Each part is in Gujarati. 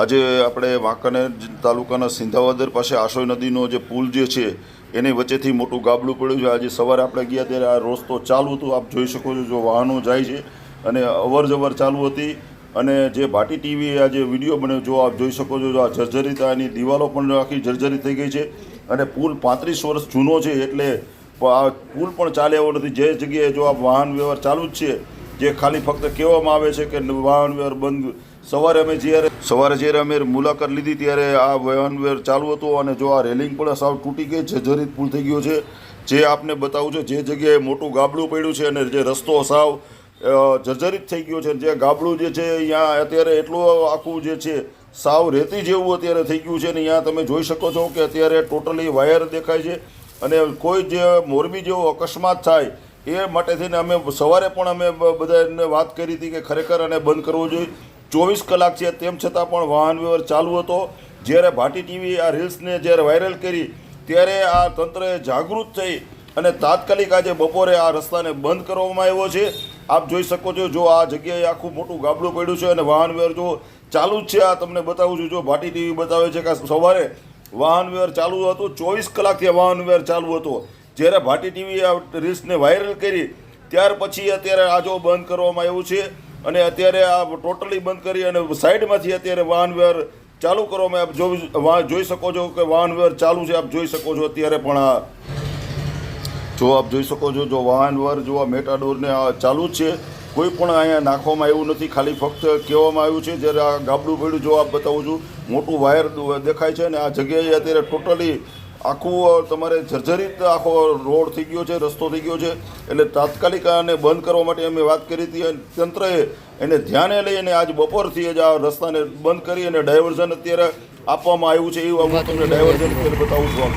આજે આપણે વાંકાનેર તાલુકાના સિંધાવાદર પાસે આશોય નદીનો જે પુલ જે છે, એની વચ્ચેથી મોટું ગાબડું પડ્યું છે. આજે સવારે આપણે ગયા ત્યારે આ રસ્તો ચાલુ હતું. આપ જોઈ શકો છો જો વાહનો જાય છે અને અવર જવર ચાલુ હતી. અને જે ભાટી ટીવી આજે વીડિયો બન્યો, જો આપ જોઈ શકો છો, જો આ જર્જરિત આની દિવાલો પણ આખી જર્જરિત થઈ ગઈ છે. અને પુલ પાંત્રીસ વર્ષ જૂનો છે એટલે આ પુલ પણ ચાલે એવો નથી. જે જગ્યાએ જો આ વાહન વ્યવહાર ચાલુ જ છે, જે ખાલી ફક્ત કહેવામાં આવે છે કે વાહન વ્યવહાર બંધ સવારે અમે જ્યારે સવારે જ્યારે અમે મુલાકાત લીધી ત્યારે આ વાહન વ્યવહાર ચાલુ હતો અને જો આ રેલિંગ પણ સાવ તૂટી ગઈ જર્જરિત પુલ થઈ ગયો છે. જે આપને બતાવું છે, જે જગ્યાએ મોટું ગાબડું પડ્યું છે અને જે રસ્તો સાવ જર્જરિત થઈ ગયો છે જે ગાબડું જે છે, અહીંયા અત્યારે એટલું આખું જે છે, સાવ રેતી જેવું અત્યારે થઈ ગયું છે ને અહીંયા તમે જોઈ શકો છો કે અત્યારે ટોટલી વાયર દેખાય છે અને કોઈ જે મોરબી જેવો અકસ્માત થાય એ માટે થઈને અમે સવારે પણ અમે બધાને વાત કરી હતી કે ખરેખર આને બંધ કરવો જોઈએ. ચોવીસ કલાક છે. તેમ છતાં પણ વાહન વ્યવહાર ચાલુ હતો. જ્યારે ભાટી ટીવી આ રીલ્સને જ્યારે વાયરલ કરી, ત્યારે આ તંત્રએ જાગૃત થઈ અને તાત્કાલિક આજે બપોરે આ રસ્તાને બંધ કરવામાં આવ્યો છે. આપ જોઈ શકો છો, જો આ જગ્યાએ આખું મોટું ગાબડું પડ્યું છે અને વાહન વ્યવહાર જો ચાલુ જ છે, આ તમને બતાવું છું. જો ભાટી ટીવી બતાવે છે કે સવારે વાહન વ્યવહાર ચાલુ હતો, ચોવીસ કલાકથી વાહન વ્યવહાર ચાલુ હતો. જ્યારે ભાટી ટીવી આ રીલ્સને વાયરલ કરી, ત્યાર પછી અત્યારે આ જો બંધ કરવામાં આવ્યું છે. અને અત્યારે આ ટોટલી બંધ કરી અને સાઈડમાંથી અત્યારે વાહન વ્યવહાર ચાલુ કરવામાં આપ જોઈ શકો છો કે વાહન વ્યવહાર ચાલુ છે, આપ જોઈ શકો છો અત્યારે પણ આ જો આપ જોઈ શકો છો, જો વાહન વ્યવહાર જો આ મેટાડોરને ચાલુ છે, કોઈ પણ અહીંયા નાખવામાં આવ્યું નથી, ખાલી ફક્ત કહેવામાં આવ્યું છે, જ્યારે આ ગાબડું ભેડું જો આપ બતાવું છું, મોટું વાયર દેખાય છે અને આ જગ્યાએ અત્યારે ટોટલી આખું તમારે જર્જરિત આખો રોડ થઈ ગયો છે, રસ્તો થઈ ગયો છે, એટલે તાત્કાલિક આને બંધ કરવા માટે અમે વાત કરી હતી અને તંત્રએ એને ધ્યાને લઈને આજ બપોરથી જ આ રસ્તાને બંધ કરી અને ડાયવર્ઝન અત્યારે આપવામાં આવ્યું છે એવું હું તમને ડાયવર્ઝન અત્યારે બતાવું છું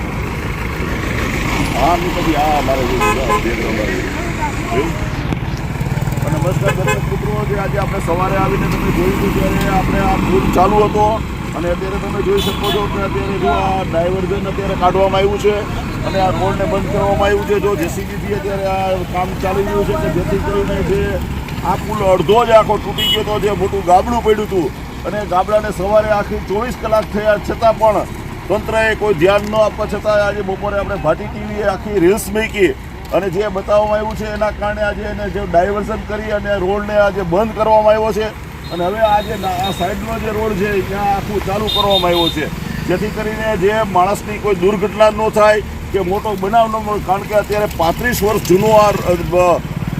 હા મિત્રજી હા મારે જોયું છે. આ બે નંબર. જોયું? અને નમસ્કાર દર્શક મિત્રો જે આજે આપણે સવારે આવીને તમે જોયું હતું ત્યારે આપણે આ પુલ ચાલુ હતો અને અત્યારે તમે જોઈ શકો છો કે અત્યારે જો આ ડાયવર્ઝન અત્યારે કાઢવામાં આવ્યું છે અને આ રોડને બંધ કરવામાં આવ્યું છે. જો જેસીબીથી અત્યારે આ કામ ચાલી રહ્યું છે કે જેથી કરીને જે આ પુલ અડધો જ આખો તૂટી ગયો હતો જે મોટું ગાબડું પડ્યું હતું. અને ગાબડાને સવારે આખી ચોવીસ કલાક થયા છતાં પણ તંત્રએ કોઈ ધ્યાન ન આપવા છતાં આજે બપોરે આપણે ભાટી ટીવીએ આખી રીલ્સ મૂકી અને જે બતાવવામાં આવ્યું છે એના કારણે આજે એને જે ડાયવર્ઝન કરી અને રોડને આજે બંધ કરવામાં આવ્યો છે. અને હવે આ જે આ સાઈડનો જે રોડ છે, ત્યાં આખું ચાલુ કરવામાં આવ્યો છે. જેથી કરીને જે માણસની કોઈ દુર્ઘટના ન થાય, કે મોટો બનાવ ન મળે કારણ કે અત્યારે પાંત્રીસ વર્ષ જૂનો આ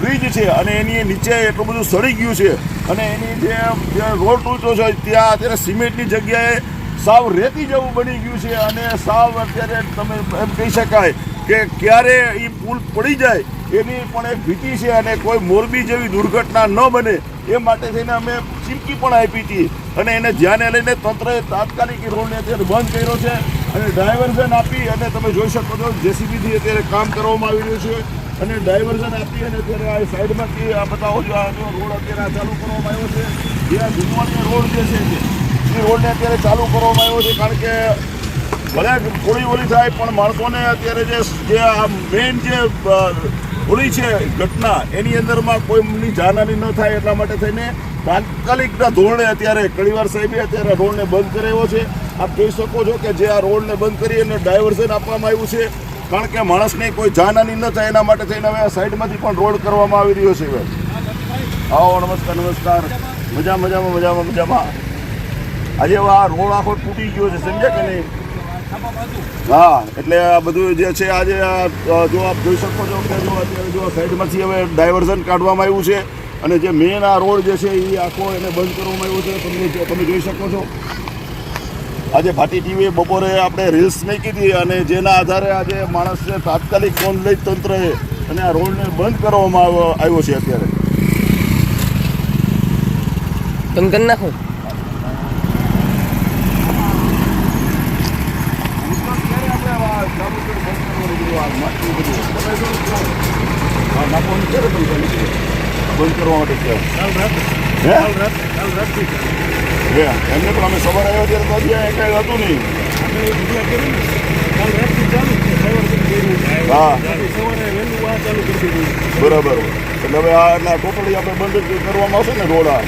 બ્રિજ છે અને એની નીચે એટલું બધું સડી ગયું છે. અને એની જે રોડ ઊંચો છે, ત્યાં અત્યારે સિમેન્ટની જગ્યાએ સાવ રેતી જેવું બની ગયું છે. અને સાવ અત્યારે તમે એમ કહી શકાય કે ક્યારે એ પુલ પડી જાય એની પણ એક ભીતિ છે અને કોઈ મોરબી જેવી દુર્ઘટના ન બને એ માટે થઈને અમે ચીમકી પણ આપી હતી. અને એને ધ્યાને લઈને તંત્રએ તાત્કાલિક રોડને અત્યારે બંધ કર્યો છે અને ડાયવર્ઝન આપી અને તમે જોઈ શકો છો જેસીબીથી અત્યારે કામ કરવામાં આવી રહ્યું છે અને ડાયવર્ઝન આપી અને અત્યારે આ સાઈડમાંથી આ બતાવો છો, આ જો રોડ અત્યારે ચાલુ કરવામાં આવ્યો છે. જે આ જૂનો રોડ જે છે એ રોડને અત્યારે ચાલુ કરવામાં આવ્યો છે કારણ કે ભલે થોડી ઓલી થાય પણ માણસોને અત્યારે જે આ મેઇન જે ઓલી છે ઘટના. એની અંદરમાં કોઈની જાનહાની ન થાય એટલા માટે થઈને તાત્કાલિકના ધોરણે અત્યારે કડીવાર સાહેબે અત્યારે રોડને બંધ કરાવ્યો છે. આપ જોઈ શકો છો કે જે આ રોડને બંધ કરી અને ડાયવર્ઝન આપવામાં આવ્યું છે, કારણ કે માણસને કોઈ જાનહાની ન થાય એના માટે થઈને હવે આ સાઈડમાંથી પણ રોડ કરવામાં આવી રહ્યો છે આવો, નમસ્કાર નમસ્કાર. મજા મજામાં મજામાં મજામાં. આજે આ રોડ આખો તૂટી ગયો છે, સમજ્યા કે નહીં? હા, એટલે આ બધું જે છે આજે જો આપ જોઈ શકો છો કે જો અત્યારે જો સાઈડમાંથી હવે ડાયવર્ઝન કાઢવામાં આવ્યું છે અને જે મેઇન આ રોડ જે છે એ આખો એને બંધ કરવામાં આવ્યો છે. તમને તમે જોઈ શકો છો. આજે ભાટી ટીવીએ બપોરે આપણે રીલ્સ નહીં કીધી અને જેના આધારે આજે માણસને તાત્કાલિક ફોન લઈ તંત્રએ અને આ રોડને બંધ કરવામાં આવ્યો છે અત્યારે. તમે કરી નાખો. બંધ કરવા માટે છે હે? હે, એમને પણ અમે સવારે આવ્યા ત્યારે તો અત્યારે કાંઈ હતું નહીં. હા. બરાબર. એટલે હવે આ એટલે ટોટલી આપણે બંધ કરવામાં આવશે ને રોડ તો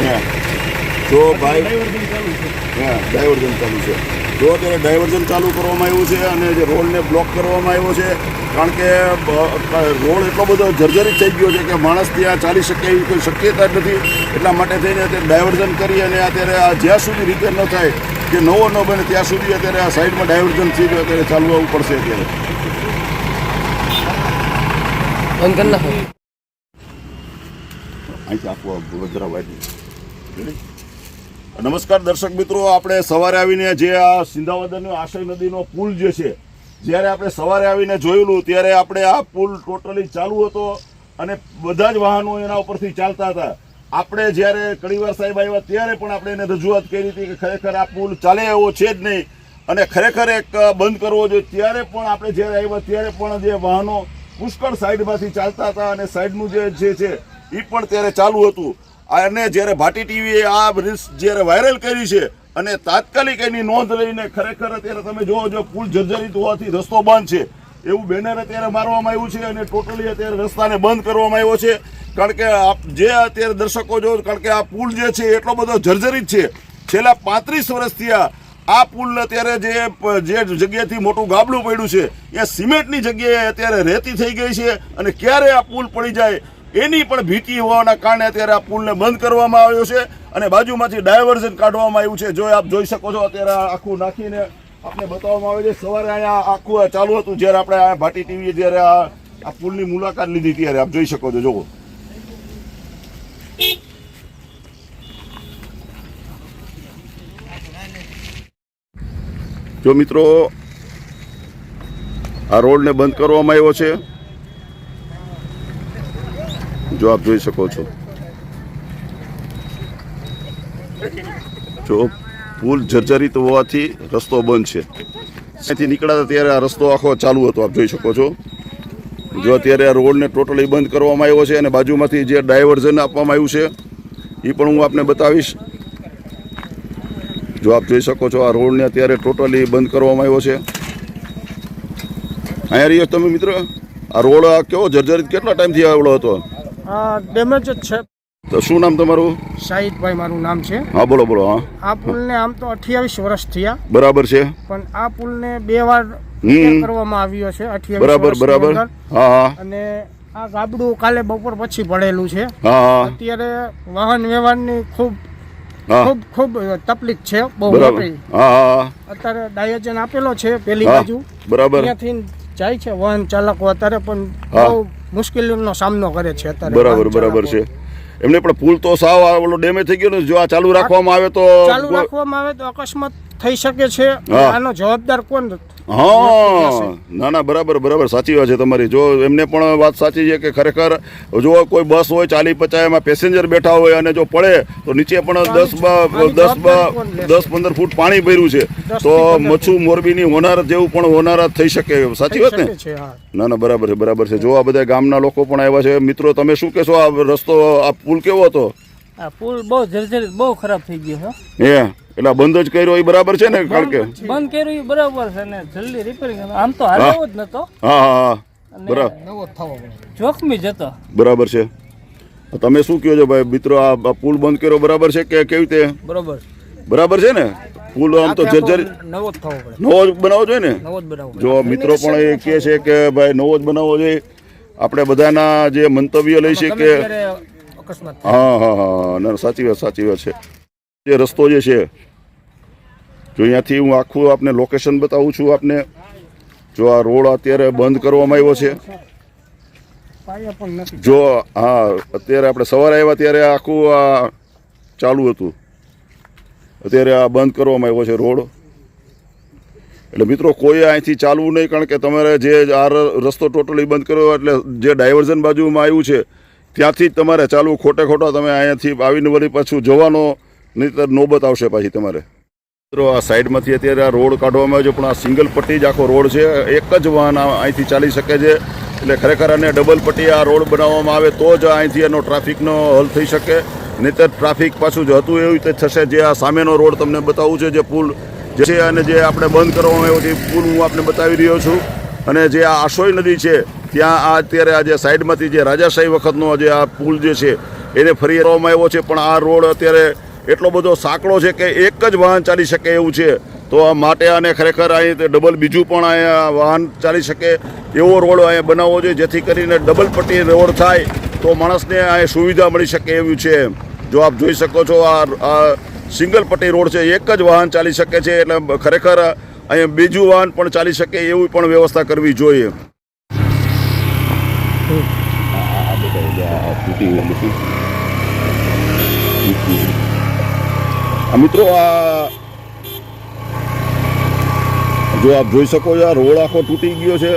હા. જો ભાઈ હા ડાયવર્ઝન ચાલુ છે. જો અત્યારે ડાયવર્ઝન ચાલુ કરવામાં આવ્યું છે અને જે રોડને બ્લોક કરવામાં આવ્યો છે કારણ કે રોડ એટલો બધો જર્જરિત થઈ ગયો છે કે માણસ ત્યાં ચાલી શકે એવી કોઈ શક્યતા જ નથી. એટલા માટે થઈને અત્યારે ડાયવર્ઝન કરી અને અત્યારે આ જ્યાં સુધી રિપેર ન થાય કે નવો ન બને ત્યાં સુધી અત્યારે આ સાઈડમાં ડાયવર્ઝન થઈ અત્યારે ચાલુ આવવું પડશે અત્યારે. અહીંથી આપવા વજરા વાળી નમસ્કાર દર્શક મિત્રો, આપણે સવારે આવીને જે આ સિંધાવદનનો આશય નદીનો પુલ જે છે, જ્યારે આપણે સવારે આવીને જોયેલું, ત્યારે આપણે આ પુલ ટોટલી ચાલુ હતો અને બધા જ વાહનો એના ઉપરથી ચાલતા હતા. આપણે જ્યારે કડીવાર સાહેબ આવ્યા ત્યારે પણ આપણે એને રજૂઆત કરી હતી કે ખરેખર આ પુલ ચાલે એવો છે જ નહીં. અને ખરેખર એક બંધ કરવો જોઈએ. ત્યારે પણ આપણે જ્યારે આવ્યા, ત્યારે પણ જે વાહનો પુષ્કળ સાઈડમાંથી ચાલતા હતા અને સાઈડનું જે છે એ પણ ત્યારે ચાલુ હતું. અને જ્યારે ભાટી ટીવીએ આ રીલ્સ જ્યારે વાયરલ કરી છે અને તાત્કાલિક એની નોંધ લઈને ખરેખર અત્યારે તમે જોવો જો પુલ જર્જરિત હોવાથી રસ્તો બંધ છે. એવું બેનર અત્યારે મારવામાં આવ્યું છે અને ટોટલી અત્યારે રસ્તાને બંધ કરવામાં આવ્યો છે. કારણ કે આપ જે અત્યારે દર્શકો જો, કારણ કે આ પુલ જે છે એટલો બધો જર્જરિત છે. છેલ્લા પાંત્રીસ વર્ષથી આ આ પુલ અત્યારે જે જે જગ્યાથી મોટું ગાબડું પડ્યું છે, એ સિમેન્ટની જગ્યાએ અત્યારે રેતી થઈ ગઈ છે અને ક્યારે આ પુલ પડી જાય એની પણ ભીતિ હોવાના કારણે અત્યારે આ પુલને બંધ કરવામાં આવ્યો છે અને બાજુમાંથી ડાયવર્ઝન કાઢવામાં આવ્યું છે. જો આપ જોઈ શકો છો, અત્યારે આખું નાખીને આપણે બતાવવામાં આવે છે. સવારે અહીંયા આખું ચાલુ હતું, જ્યારે આપણે ભાટી ટીવીએ જ્યારે આ પુલની મુલાકાત લીધી ત્યારે આપ જોઈ શકો છો. જોવો જો મિત્રો, આ રોડને બંધ કરવામાં આવ્યો છે. જો આપ જોઈ શકો છો. જો પુલ જર્જરિત હોવાથી રસ્તો બંધ છે. અહીંથી નીકળ્યા ત્યારે આ રસ્તો આખો ચાલુ હતો, આપ જોઈ શકો છો. જો અત્યારે આ રોડને ટોટલી બંધ કરવામાં આવ્યો છે અને બાજુમાંથી જે ડાયવર્ઝન આપવામાં આવ્યું છે એ પણ હું આપને બતાવીશ. જો આપ જોઈ શકો છો, આ રોડને અત્યારે ટોટલી બંધ કરવામાં આવ્યો છે. અહીંયા રહ્યો તમે મિત્ર? આ રોડ કેવો જર્જરિત કેટલા ટાઈમથી આવેલો હતો? ડેમેજ જ છે. તો શું નામ તમારું? શાહિદભાઈ મારું નામ છે. હા બોલો બોલો હા. આ પુલને આમ તો અઠ્યાવીસ વર્ષ થયા. બરાબર છે. પણ આ પુલને બે વાર કરવામાં આવ્યો છે અઠ્યાવીસ બરાબર બરાબર. હા હા. અને આ ગાબડું કાલે બપોર પછી પડેલું છે. અત્યારે વાહન વ્યવહારની ખૂબ ખૂબ ખૂબ તકલીફ છે બહુ મોટી. અત્યારે ડાયોજન આપેલો છે પેલી બાજુ. બરાબર. ત્યાંથી જાય છે વાહન ચાલકો અત્યારે પણ. બહુ મુશ્કેલીનો સામનો કરે છે અત્યારે બરાબર બરાબર છે. એમને પણ પુલ તો સાવ ડેમેજ થઈ ગયો ને જો આ ચાલુ રાખવામાં આવે તો ચાલુ રાખવામાં આવે તો અકસ્માત થઈ શકે છે. આનો જવાબદાર કોણ હા. ના ના બરાબર બરાબર. સાચી વાત છે તમારી. જો એમને પણ વાત સાચી છે કે ખરેખર જો કોઈ બસ હોય ચાલી પચાસ એમાં પેસેન્જર બેઠા હોય અને જો પડે તો નીચે પણ દસ દસ? દસ પંદર ફૂટ પાણી ભર્યું છે. તો મચ્છુ મોરબીની હોનાર જેવું પણ હોનારત થઈ શકે. સાચી વાત ને? ના ના બરાબર છે બરાબર છે. જો આ બધા ગામના લોકો પણ આવ્યા છે. મિત્રો તમે શું કહેશો? આ રસ્તો આ પુલ કેવો હતો? આ પુલ બહુ જર્જરિત બહુ ખરાબ થઈ ગયો છે. હે એટલે બંધ જ કર્યો એ બરાબર છે ને કારણ કે? બંધ કર્યો એ બરાબર છે ને જલ્દી રિપેરિંગ આમ તો હાલવો જ નતો. હા હા બરાબર. નવો થવો પડે. જોખમી જતો બરાબર છે. તમે શું કહો છો ભાઈ? મિત્રો આ આ પુલ બંધ કર્યો બરાબર છે કે કેવી રીતે? બરાબર. બરાબર છે ને? પુલ આમ તો જર્જરી નવો જ થવો પડે. નવો જ બનાવવો જોઈએ ને? નવો જ બનાવવો જો મિત્રો પણ એ કહે છે કે ભાઈ નવો જ બનાવવો જોઈએ. આપણે બધાના જે મંતવ્ય લઈ છે કે અકસ્માત હા હા હા ના સાચી વાત સાચી વાત છે. જે રસ્તો જે છે જો અહીંયાથી હું આખું આપને લોકેશન બતાવું છું આપને. જો આ રોડ અત્યારે બંધ કરવામાં આવ્યો છે. જો હા અત્યારે આપણે સવારે આવ્યા ત્યારે આખું આ ચાલુ હતું. અત્યારે આ બંધ કરવામાં આવ્યો છે રોડ. એટલે મિત્રો કોઈ અહીંથી ચાલવું નહીં કારણ કે તમારે જે આ રસ્તો ટોટલી બંધ કર્યો એટલે જે ડાયવર્ઝન બાજુમાં આવ્યું છે ત્યાંથી તમારે ચાલવું ખોટે ખોટો તમે અહીંયાથી આવીને વળી પાછું જવાનો, નહીંતર નોબત આવશે પાછી તમારે. મિત્રો, આ સાઈડમાંથી અત્યારે આ રોડ કાઢવામાં આવ્યો છે, પણ આ સિંગલ પટ્ટી જ આખો રોડ છે. એક જ વાહન અહીંથી ચાલી શકે છે, એટલે ખરેખર આને ડબલ પટ્ટી આ રોડ બનાવવામાં આવે તો જ અહીંથી એનો ટ્રાફિકનો હલ થઈ શકે. નહીંતર ટ્રાફિક પાછું જ હતું એવી રીતે થશે. જે આ સામેનો રોડ તમને બતાવું છે, જે પુલ જે છે અને જે આપણે બંધ કરવામાં આવ્યો છે પુલ હું આપને બતાવી રહ્યો છું. અને જે આ આશોય નદી છે ત્યાં આ અત્યારે આજે સાઈડમાંથી જે રાજાશાહી વખતનો જે આ પુલ જે છે, એને ફરી કરવામાં આવ્યો છે, પણ આ રોડ અત્યારે એટલો બધો સાંકડો છે કે એક જ વાહન ચાલી શકે એવું છે. તો આ માટે આને ખરેખર અહીં ડબલ બીજું પણ અહીંયા વાહન ચાલી શકે એવો રોડ અહીંયા બનાવવો જોઈએ, જેથી કરીને ડબલ પટ્ટી રોડ થાય તો માણસને અહીં સુવિધા મળી શકે એવું છે. જો આપ જોઈ શકો છો, આ આ સિંગલ પટ્ટી રોડ છે, એક જ વાહન ચાલી શકે છે, એટલે ખરેખર અહીંયા બીજું વાહન પણ ચાલી શકે એવી પણ વ્યવસ્થા કરવી જોઈએ. આ મિત્રો, આ જો આપ જોઈ શકો છો, આ રોડ આખો તૂટી ગયો છે.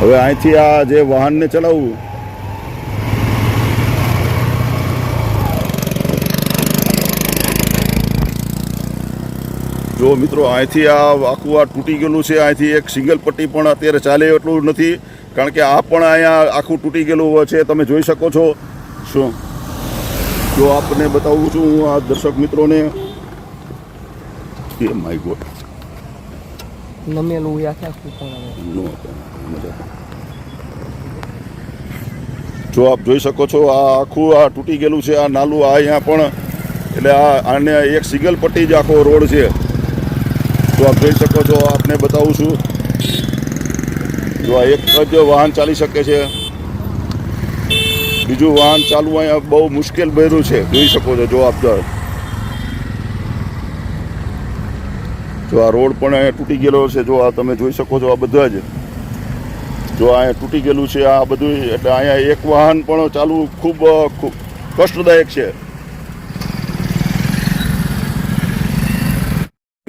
હવે અહીંથી આ જે વાહનને ચલાવવું, જો મિત્રો, અહીંથી આ આખું આ તૂટી ગયેલું છે. અહીંથી એક સિંગલ પટ્ટી પણ અત્યારે ચાલે એટલું નથી. કારણ કે આ પણ અહીંયા આખું તૂટી ગયેલું છે તમે જોઈ શકો છો. શું? જો આપને બતાવું છું હું આ દર્શક મિત્રોને. એ માય ગોડ. નમેલું જો આપ જોઈ શકો છો આ આખું આ તૂટી ગયેલું છે આ નાલું આ અહીંયા પણ એટલે આ આને એક સિંગલ પટ્ટી જ આખો રોડ છે. જો આપ જોઈ શકો છો આપને બતાવું છું. જો આ એક જ વાહન ચાલી શકે છે, બીજું વાહન ચાલવું અહીંયા બહુ મુશ્કેલ ભર્યું છે, જોઈ શકો છો, જો આપ જો આ રોડ પણ અહીંયા તૂટી ગયેલો છે, જો આ તમે જોઈ શકો છો આ બધા જ. જો અહીંયા તૂટી ગયેલું છે, આ બધું એટલે અહીંયા એક વાહન પણ ચાલવું ખૂબ ખૂબ કષ્ટદાયક છે.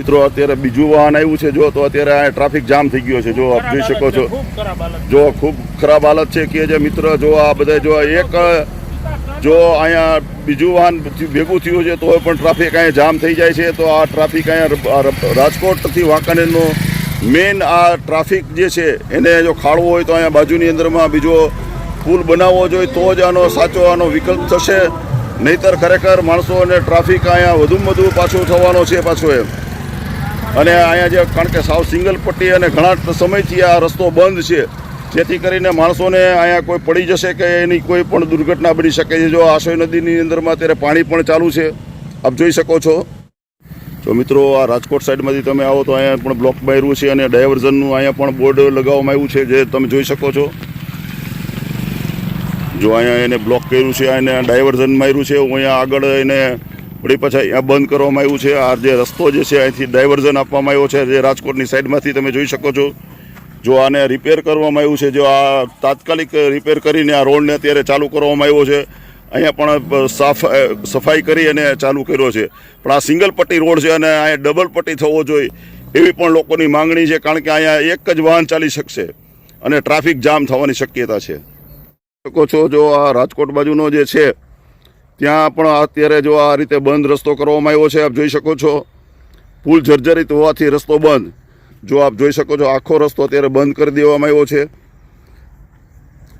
મિત્રો અત્યારે બીજું વાહન આવ્યું છે જો તો અત્યારે અહીંયા ટ્રાફિક જામ થઈ ગયો છે જો આપ જોઈ શકો છો જો ખૂબ ખરાબ હાલત છે કે જે મિત્ર જો આ બધા જો એક જો અહીંયા બીજું વાહન ભેગું થયું છે તો પણ ટ્રાફિક અહીંયા જામ થઈ જાય છે. તો આ ટ્રાફિક અહીંયા રાજકોટથી વાંકાનેરનો મેઇન આ ટ્રાફિક જે છે એને જો ખાળવો હોય તો અહીંયા બાજુની અંદરમાં બીજો પુલ બનાવવો જોઈએ તો જ આનો સાચો આનો વિકલ્પ થશે. નહીતર ખરેખર માણસો અને ટ્રાફિક અહીંયા વધુમાં વધુ પાછું થવાનો છે પાછો એમ. અને અહીંયા જે કારણ કે સાવ સિંગલ પટ્ટી અને ઘણા સમયથી આ રસ્તો બંધ છે, જેથી કરીને માણસોને અહીંયા કોઈ પડી જશે કે એની કોઈ પણ દુર્ઘટના બની શકે છે. જો આશોય નદીની અંદરમાં અત્યારે પાણી પણ ચાલુ છે, આપ જોઈ શકો છો. તો મિત્રો, આ રાજકોટ સાઈડમાંથી તમે આવો તો અહીંયા પણ બ્લોક માર્યું છે અને ડાયવર્ઝનનું અહીંયા પણ બોર્ડ લગાવવામાં આવ્યું છે, જે તમે જોઈ શકો છો. જો અહીંયા એને બ્લોક કર્યું છે અને ડાયવર્ઝન માર્યું છે અહીંયા આગળ એને વળી પછી અહીંયા બંધ કરવામાં આવ્યું છે. આ જે રસ્તો જે છે, અહીંથી ડાયવર્ઝન આપવામાં આવ્યો છે, જે રાજકોટની સાઈડમાંથી તમે જોઈ શકો છો. જો આને રિપેર કરવામાં આવ્યું છે, જો આ તાત્કાલિક રિપેર કરીને આ રોડને અત્યારે ચાલુ કરવામાં આવ્યો છે. અહીંયા પણ સાફ સફાઈ કરી અને ચાલુ કર્યો છે. પણ આ સિંગલ પટ્ટી રોડ છે અને અહીંયા ડબલ પટ્ટી થવો જોઈએ એવી પણ લોકોની માંગણી છે, કારણ કે અહીંયા એક જ વાહન ચાલી શકશે અને ટ્રાફિક જામ થવાની શક્યતા છે. શકો છો, જો આ રાજકોટ બાજુનો જે છે ત્યાં પણ અત્યારે જો આ રીતે બંધ રસ્તો કરવામાં આવ્યો છે, આપ જોઈ શકો છો. પુલ જર્જરિત હોવાથી રસ્તો બંધ. જો આપ જોઈ શકો છો, આખો રસ્તો અત્યારે બંધ કરી દેવામાં આવ્યો છે.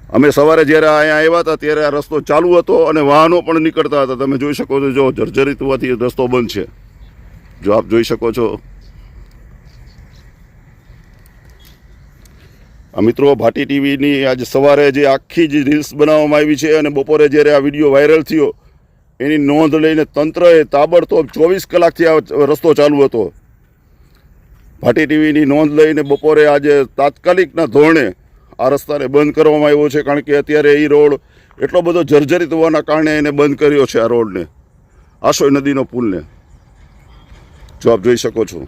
અમે સવારે જ્યારે અહીંયા આવ્યા હતા, ત્યારે આ રસ્તો ચાલુ હતો અને વાહનો પણ નીકળતા હતા. તમે જોઈ શકો છો, જો જર્જરિત હોવાથી રસ્તો બંધ છે. જો આપ જોઈ શકો છો. આ મિત્રો, ભાટી ટીવીની આજે સવારે જે આખી જ રીલ્સ બનાવવામાં આવી છે અને બપોરે જ્યારે આ વીડિયો વાયરલ થયો એની નોંધ લઈને તંત્રએ તાબડતોબ ચોવીસ કલાકથી આ રસ્તો ચાલુ હતો. ભાટી ટીવીની નોંધ લઈને બપોરે આજે તાત્કાલિકના ધોરણે આ રસ્તાને બંધ કરવામાં આવ્યો છે, કારણ કે અત્યારે એ રોડ એટલો બધો જર્જરિત હોવાના કારણે એને બંધ કર્યો છે આ રોડને, આશોય નદીનો પુલને. જો આપ જોઈ શકો છો.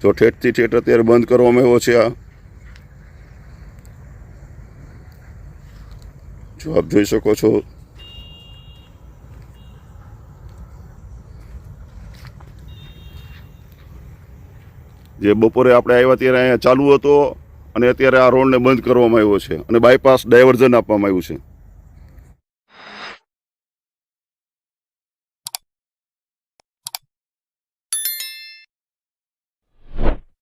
તો ઠેઠથી ઠેઠ અત્યારે બંધ કરવામાં આવ્યો છે આ. જો આપ જોઈ શકો છો. જે બપોરે આપણે આવ્યા ત્યારે અહીંયા ચાલુ હતો અને અત્યારે આ રોડને બંધ કરવામાં આવ્યો છે અને બાયપાસ ડાયવર્ઝન આપવામાં આવ્યું છે.